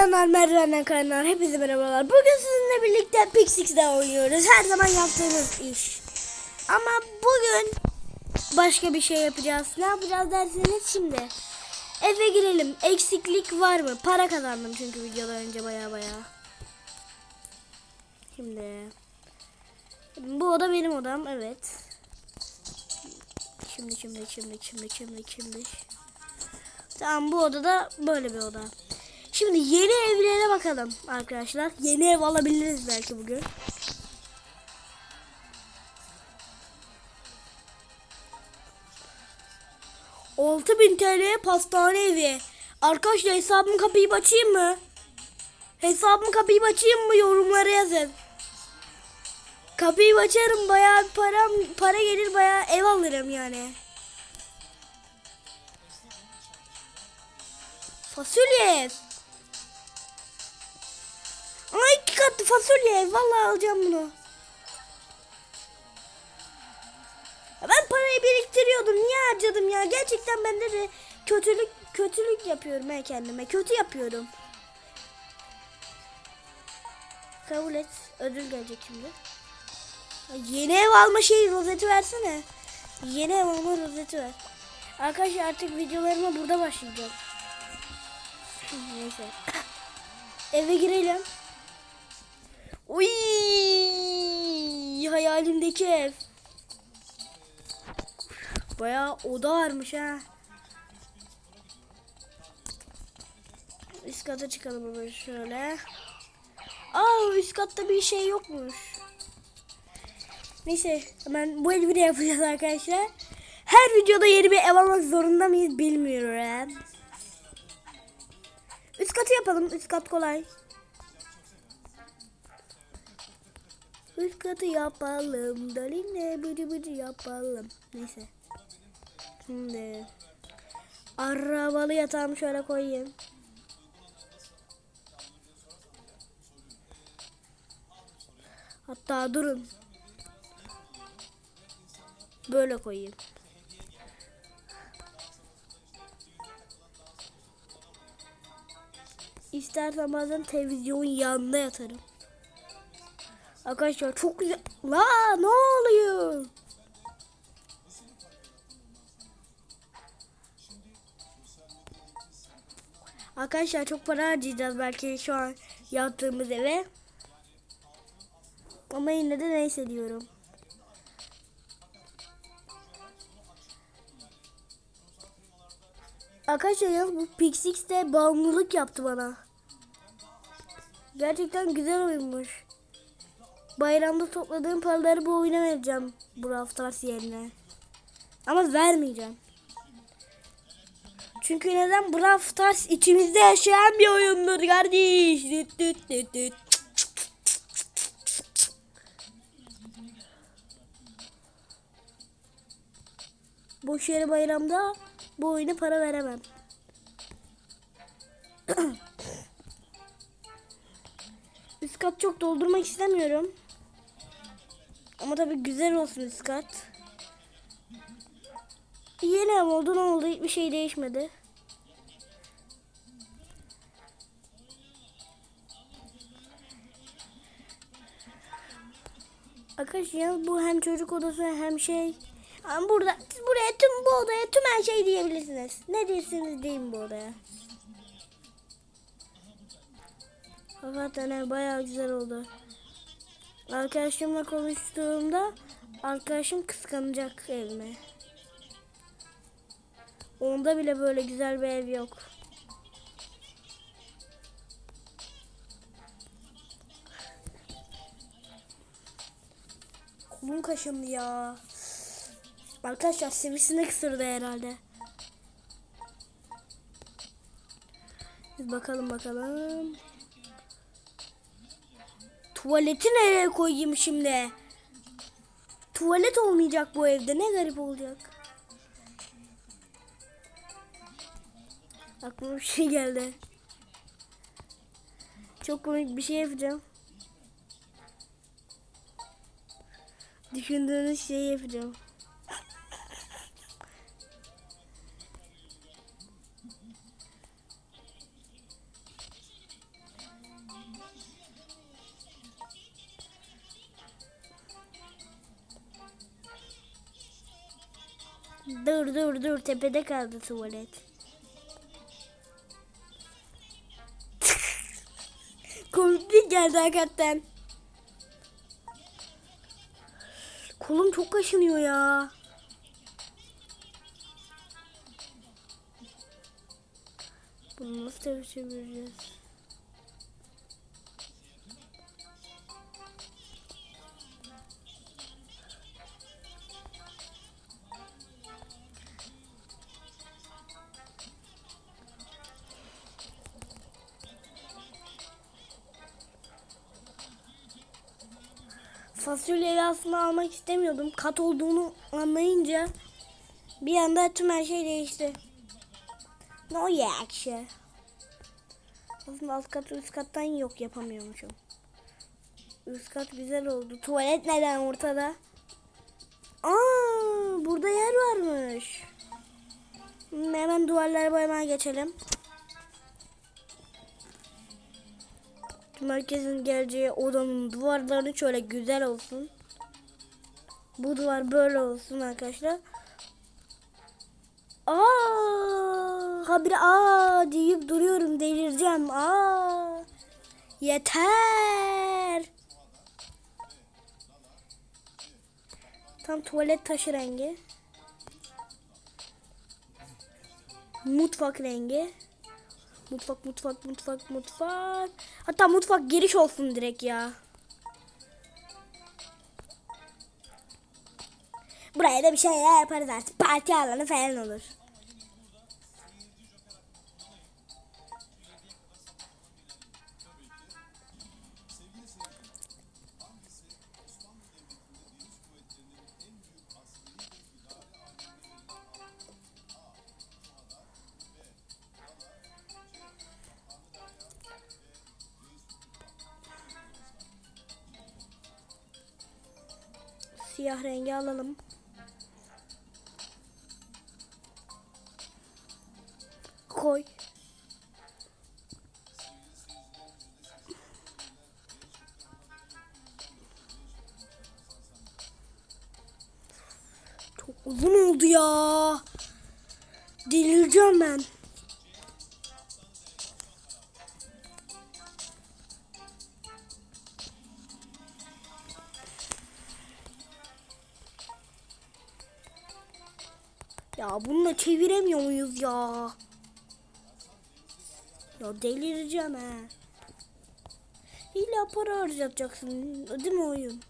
Bayanlar merdivenden kayanlar hepinize merhabalar. Bugün sizinle birlikte Pixix'de oynuyoruz. Her zaman yaptığımız iş. Ama bugün başka bir şey yapacağız. Ne yapacağız derseniz şimdi. Eve girelim. Eksiklik var mı? Para kazandım çünkü videodan önce baya baya. Şimdi. Bu oda benim odam evet. Şimdi şimdi şimdi şimdi şimdi şimdi. Tamam bu odada böyle bir oda. Şimdi yeni evlere bakalım arkadaşlar. Yeni ev alabiliriz belki bugün. Altı bin TL'ye pastane evi. Arkadaşlar hesabımı kapayıp açayım mı? Hesabımı kapayıp açayım mı? Yorumlara yazın. Kapıyı açarım bayağı param para gelir bayağı ev alırım yani. Fasulye Ay iki katlı fasulye. Vallahi alacağım bunu. Ben parayı biriktiriyordum. Niye harcadım ya? Gerçekten bende de kötülük kötülük yapıyorum ben kendime. Kötü yapıyorum. Kabul et. Ödül gelecek şimdi. Yeni ev alma şeyi rozeti versene. Yeni ev alma rozeti ver. Arkadaşlar artık videolarıma burada başlayacağım. Neyse. Eve girelim. Uy, hayalimdeki ev. Bayağı oda varmış ha. Üst kata çıkalım hemen şöyle. Aa üst katta bir şey yokmuş. Neyse hemen bu evi de yapacağız arkadaşlar. Her videoda yeni bir ev almak zorunda mıyız bilmiyorum. Üst katı yapalım. Üst kat kolay. Üst katı yapalım. Daline bıcı bıcı yapalım. Neyse. Şimdi. Arabalı yatağımı şöyle koyayım. Hatta durun. Böyle koyayım. İstersen bazen televizyonun yanında yatarım. Arkadaşlar çok güzel. La ne oluyor? Arkadaşlar çok para harcayacağız belki şu an yattığımız eve. Ama yine de neyse diyorum. Arkadaşlar yalnız bu Pixix de bağımlılık yaptı bana. Gerçekten güzel oyunmuş. Bayramda topladığım paraları bu oyuna vereceğim. Brawl Stars yerine. Ama vermeyeceğim. Çünkü neden Brawl Stars içimizde yaşayan bir oyundur kardeş. Düt düt düt düt. Boş yere bayramda bu oyuna para veremem. üst kat çok doldurmak istemiyorum. Ama tabii güzel olsun üst kat. Yeni ev oldu ne oldu hiçbir şey değişmedi. Arkadaşlar bu hem çocuk odası hem şey. Ama burada siz buraya tüm bu odaya tüm her şey diyebilirsiniz. Ne diyorsunuz deyin bu odaya. Hakikaten bayağı güzel oldu. Arkadaşımla konuştuğumda arkadaşım kıskanacak evime. Onda bile böyle güzel bir ev yok. Kolum kaşındı ya. Arkadaşlar sivrisinek ısırdı herhalde. Biz bakalım bakalım. Tuvaleti nereye koyayım şimdi? Tuvalet olmayacak bu evde. Ne garip olacak. Aklıma bir şey geldi. Çok komik bir şey yapacağım. Düşündüğünüz şeyi yapacağım. Dur dur dur tepede kaldı tuvalet. Komiklik geldi hakikaten. Kolum çok kaşınıyor ya. Bunu nasıl çevireceğiz? Fasulyeyi aslında almak istemiyordum. Kat olduğunu anlayınca bir anda tüm her şey değişti. No yakşı. Aslında alt kat üst kattan yok yapamıyormuşum. Üst kat güzel oldu. Tuvalet neden ortada? Aa, burada yer varmış. Hemen duvarları boyamaya geçelim. Merkezin geleceği odanın duvarları şöyle güzel olsun. Bu duvar böyle olsun arkadaşlar. Aa, habire aa deyip duruyorum delireceğim. Aa. Yeter. Tam tuvalet taşı rengi. Mutfak rengi. Mutfak, mutfak, mutfak, mutfak. Hatta mutfak giriş olsun direkt ya. Buraya da bir şeyler yaparız artık. Parti alanı falan olur. Siyah rengi alalım. Ya bununla çeviremiyor muyuz ya? Ya delireceğim he. İlla para harcatacaksın değil mi oyun?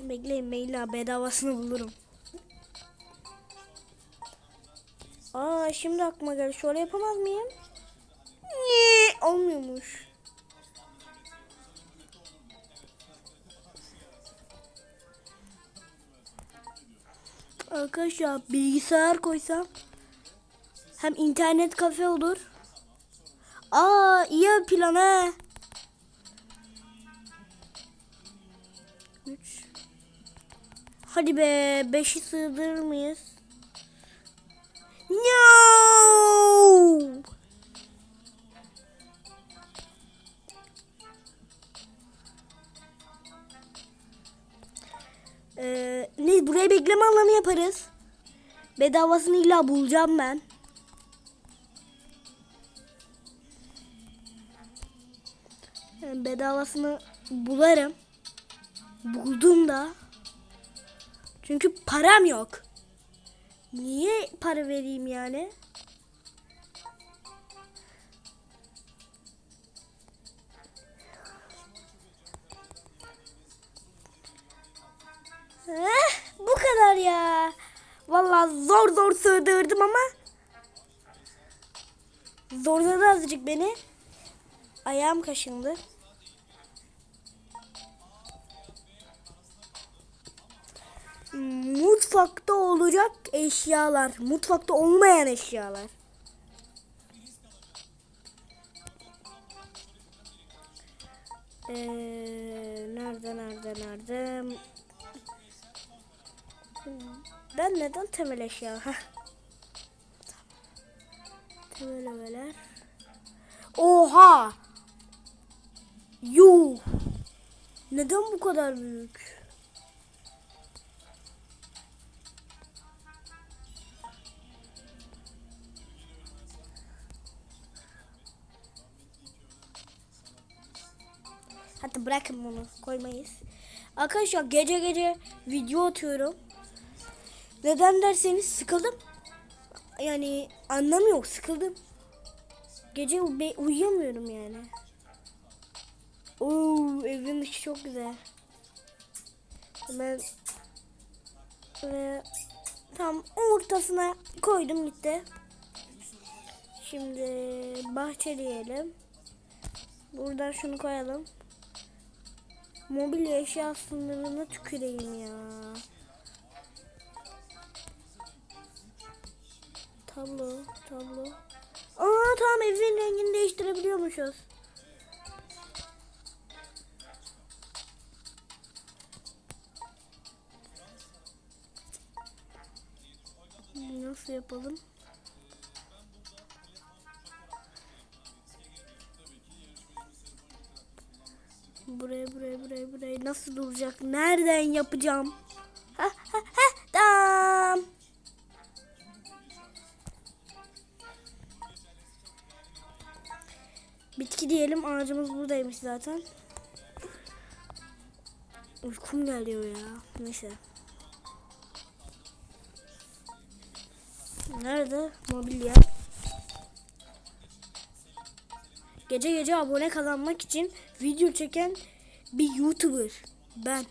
Bekleyin illa bedavasını bulurum. Aa şimdi aklıma geldi. Şöyle yapamaz mıyım? Niye? Olmuyormuş. Arkadaşlar bilgisayar koysam hem internet kafe olur. Aa iyi plan he. Üç. Hadi be beşi sığdırır mıyız? No! Ee, ne buraya bekleme alanı yaparız. Bedavasını illa bulacağım ben. Yani bedavasını bularım. Buldum da. Çünkü param yok. Niye para vereyim yani? Bu kadar ya. Vallahi zor zor sığdırdım ama zorladı azıcık beni. Ayağım kaşındı. Mutfakta olacak eşyalar. Mutfakta olmayan eşyalar. Ee, nerede nerede nerede? Ben neden temel eşya? Temel öveler. Oha! Yuh! Neden bu kadar büyük? Hatta bırakın bunu koymayız. Arkadaşlar gece gece video atıyorum. Neden derseniz sıkıldım. Yani anlamı yok sıkıldım. Gece uy- uyuyamıyorum yani. Oo evin dışı çok güzel. Ben ve tam ortasına koydum gitti. Şimdi bahçe diyelim. Buradan şunu koyalım. Mobilya eşya sınırına tüküreyim ya. Tablo, tablo. Aa tamam evin rengini değiştirebiliyormuşuz. Nasıl yapalım? Buraya buraya buraya buraya nasıl duracak? Nereden yapacağım? Bitki diyelim ağacımız buradaymış zaten. Uykum geliyor ya. Neyse. Nerede? Mobilya. Gece gece abone kazanmak için video çeken bir YouTuber. Ben.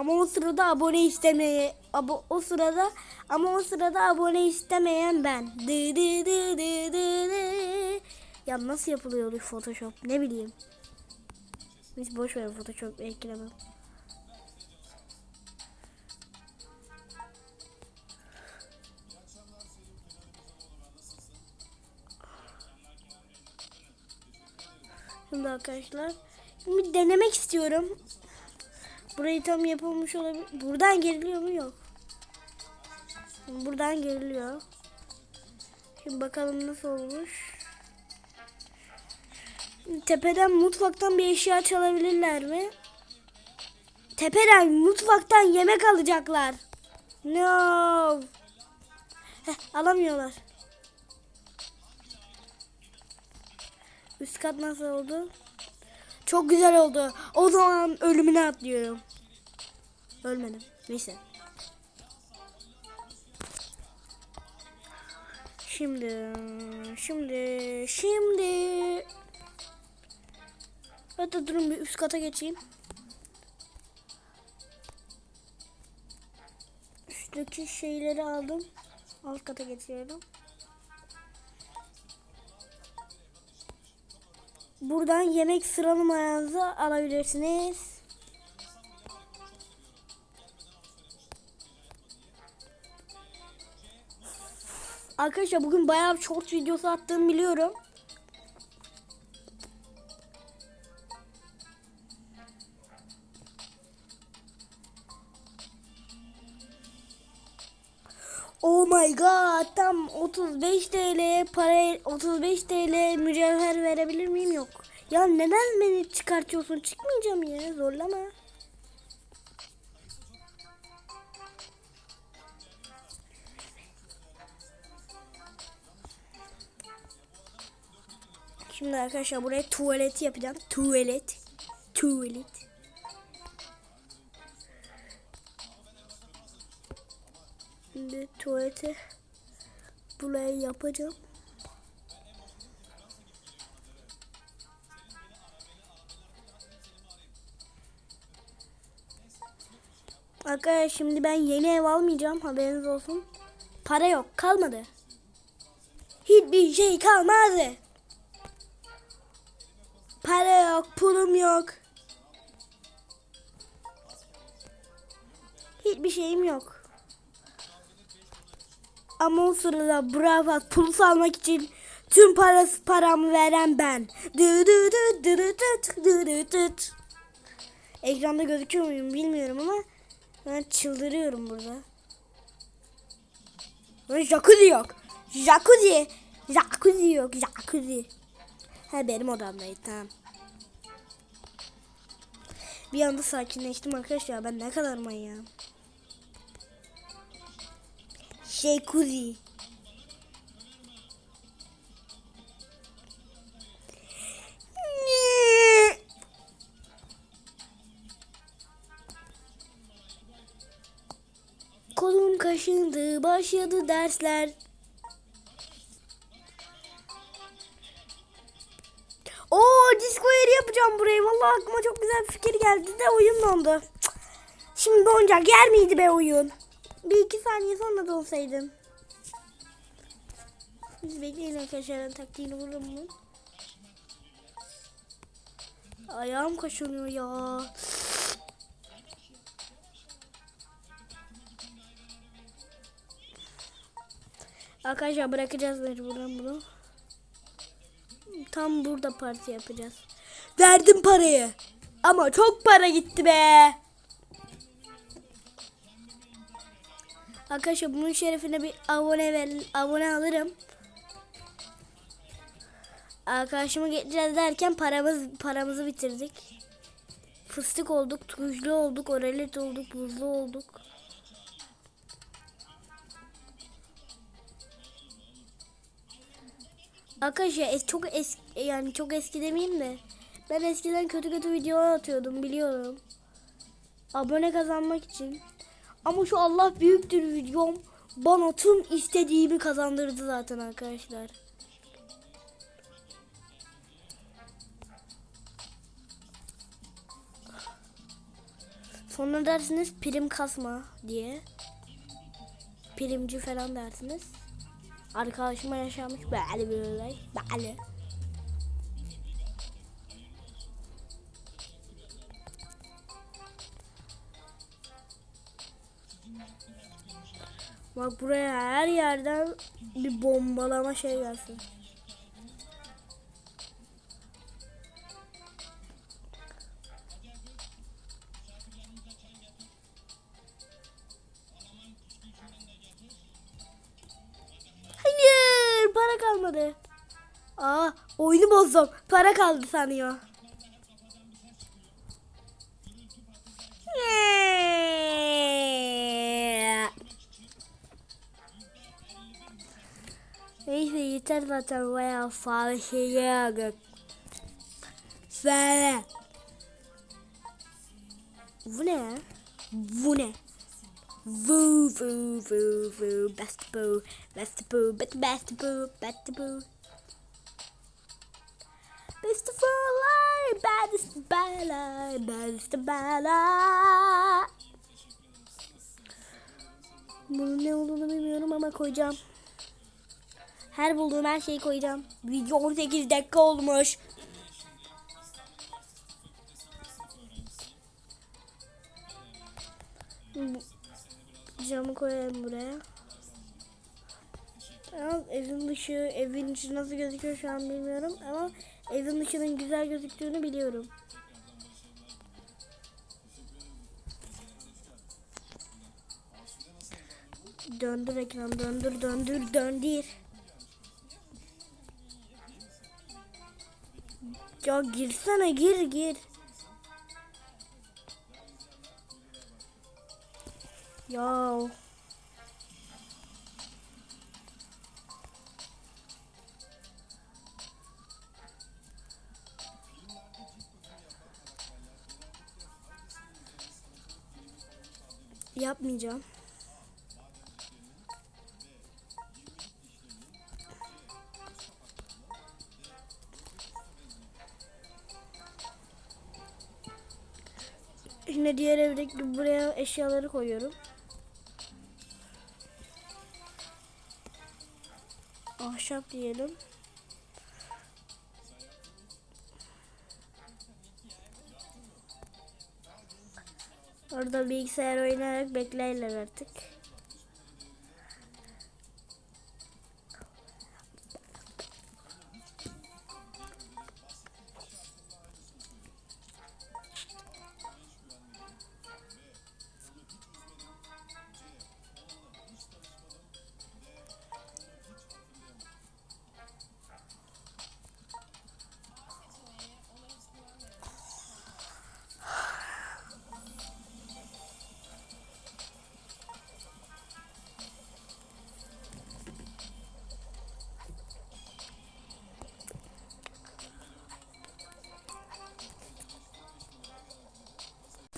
Ama o sırada abone istemeye abo, o sırada ama o sırada abone istemeyen ben. Dı dı dı dı dı dı. Ya nasıl yapılıyordu Photoshop ne bileyim. Hiç boş ver Photoshop eklemem. Şimdi arkadaşlar bir denemek istiyorum. Burayı tam yapılmış olabilir. Buradan geriliyor mu? Yok. Buradan geriliyor. Şimdi bakalım nasıl olmuş. Tepeden mutfaktan bir eşya çalabilirler mi? Tepeden mutfaktan yemek alacaklar. No. Heh, alamıyorlar. Üst kat nasıl oldu? Çok güzel oldu. O zaman ölümüne atlıyorum. Ölmedim. Neyse. Şimdi, şimdi, şimdi. Hatta durun bir üst kata geçeyim. Üstteki şeyleri aldım. Alt kata geçiyorum. Buradan yemek sıra numaranızı alabilirsiniz. Arkadaşlar bugün bayağı bir short videosu attığımı biliyorum. Oh my god tam 35 TL para 35 TL mücevher verebilir miyim yok. Ya neden beni çıkartıyorsun çıkmayacağım ya zorlama. Şimdi arkadaşlar buraya tuvalet yapacağım. Tuvalet. Tuvalet. Şimdi tuvaleti buraya yapacağım. Arkadaşlar şimdi ben yeni ev almayacağım haberiniz olsun. Para yok kalmadı. Hiçbir şey kalmadı. Para yok pulum yok. Hiçbir şeyim yok. Ama o sırada bravo pul salmak için tüm parası paramı veren ben. Ekranda gözüküyor muyum bilmiyorum ama ben çıldırıyorum burada. Jacuzzi yok. Jacuzzi. Jacuzzi yok. Jacuzzi. Ha benim odamdaydı tamam. Bir anda sakinleştim arkadaşlar. Ben ne kadar manyağım. Jacuzzi. Kolum kaşındı, başladı dersler. Yapacağım burayı. Vallahi aklıma çok güzel bir fikir geldi de oyun dondu. Cık. Şimdi donacak yer miydi be oyun? Bir iki saniye sonra donsaydım. Biz bekleyin arkadaşlar taktiğini vururum mu? Ayağım kaşınıyor ya. Arkadaşlar bırakacağız mecburen bunu. Tam burada parti yapacağız. Verdim parayı. Ama çok para gitti be. Arkadaşlar bunun şerefine bir abone ver, abone alırım. Arkadaşımı getireceğiz derken paramız paramızı bitirdik. Fıstık olduk, tuzlu olduk, oralet olduk, buzlu olduk. Arkadaşlar es çok eski yani çok eski demeyeyim de ben eskiden kötü kötü videolar atıyordum biliyorum. Abone kazanmak için. Ama şu Allah büyüktür videom bana tüm istediğimi kazandırdı zaten arkadaşlar. Sonra dersiniz prim kasma diye. Primci falan dersiniz. Arkadaşıma yaşamış böyle bir olay. Böyle. Bak buraya her yerden bir bombalama şey gelsin. Hayır para kalmadı. Aa oyunu bozdum. Para kaldı sanıyor. Yeter zaten bayağı fazla şey yaptık. Söyle. Bu ne? Bu ne? Voo voo voo voo best boo best boo best best boo best boo Best of all baddest bala baddest bala Bunun ne olduğunu bilmiyorum ama koyacağım. Her bulduğum her şeyi koyacağım. Video 18 dakika olmuş. Camı koyalım buraya. Ama evin dışı, evin içi nasıl gözüküyor şu an bilmiyorum ama evin dışının güzel gözüktüğünü biliyorum. Döndür ekran, döndür, döndür, döndür. Ya girsene, gir, gir. Ya. Yapmayacağım. Diğer evdeki buraya eşyaları koyuyorum. Ahşap diyelim. Orada bilgisayar oynayarak beklerler artık.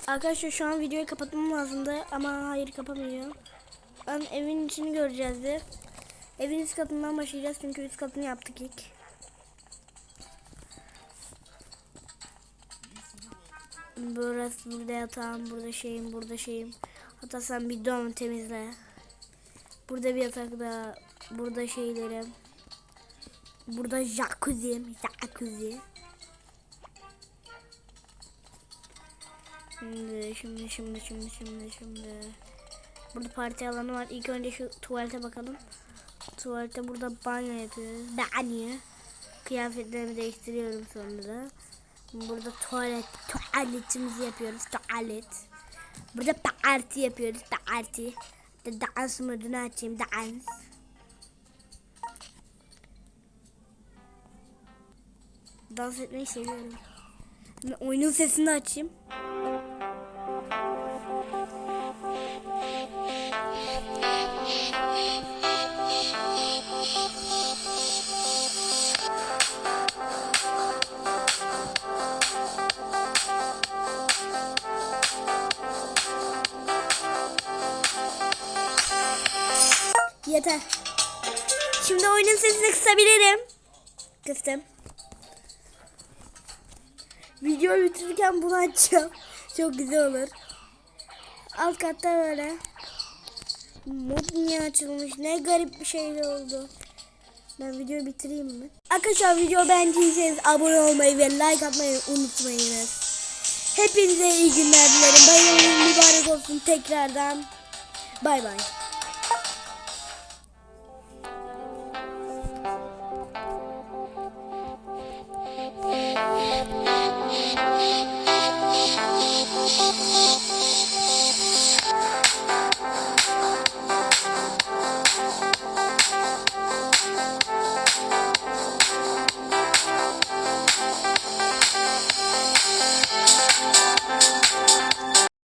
Arkadaşlar şu an videoyu kapatmam lazımdı ama hayır kapamayacağım. Ben evin içini göreceğiz de. Evin üst katından başlayacağız çünkü üst katını yaptık ilk. Burası burada yatağım, burada şeyim, burada şeyim. Hatta sen bir dön temizle. Burada bir yatak daha, burada şeylerim. Burada jacuzzi'm, jacuzzi. Şimdi, şimdi, şimdi, şimdi, şimdi, şimdi. Burada parti alanı var. İlk önce şu tuvalete bakalım. Tuvalete burada banyo yapıyoruz. Banyo. Kıyafetlerimi değiştiriyorum sonra da. Burada tuvalet, tuvaletimizi yapıyoruz. Tuvalet. Burada parti yapıyoruz. Parti. Dans modunu açayım. Dans. Dans etmeyi seviyorum. Oyunun sesini açayım. Yeter. Şimdi oyunun sesini kısabilirim. Kıstım. Videoyu bitirirken bunu açacağım. Çok güzel olur. Alt katta böyle. Mod niye açılmış? Ne garip bir şey oldu. Ben videoyu bitireyim mi? Arkadaşlar video beğendiyseniz abone olmayı ve like atmayı unutmayınız. Hepinize iyi günler dilerim. Bayramınız mübarek olsun tekrardan. Bay bay.